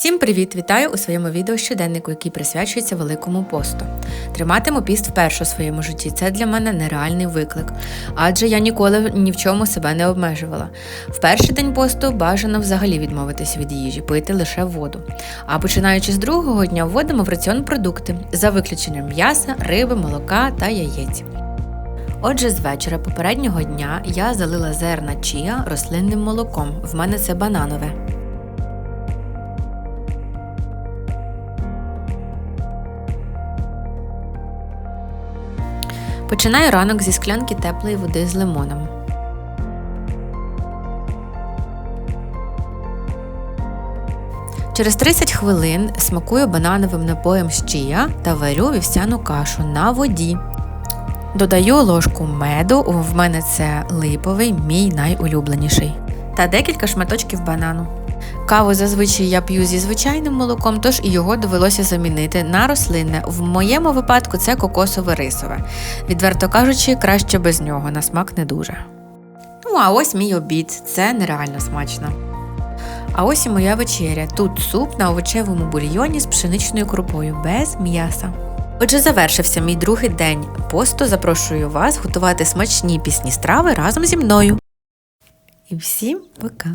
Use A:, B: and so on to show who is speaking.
A: Всім привіт! Вітаю у своєму відео щоденнику, який присвячується Великому посту. Триматиму піст вперше у своєму житті. Це для мене нереальний виклик, адже я ніколи ні в чому себе не обмежувала. В перший день посту бажано взагалі відмовитись від їжі, пити лише воду. А починаючи з другого дня, вводимо в раціон продукти за виключенням м'яса, риби, молока та яєць. Отже, з вечора попереднього дня я залила зерна чія рослинним молоком. В мене це бананове. Починаю ранок зі склянки теплої води з лимоном. Через 30 хвилин смакую банановим напоєм з чия та варю вівсяну кашу на воді. Додаю ложку меду, в мене це липовий, мій найулюбленіший. Та декілька шматочків банану. Каву зазвичай я п'ю зі звичайним молоком, тож і його довелося замінити на рослинне. В моєму випадку це кокосове рисове. Відверто кажучи, краще без нього, на смак не дуже. Ну, а ось мій обід, це нереально смачно. А ось і моя вечеря. Тут суп на овочевому бульйоні з пшеничною крупою, без м'яса. Отже, завершився мій другий день посту. Запрошую вас готувати смачні пісні страви разом зі мною. І всім пока!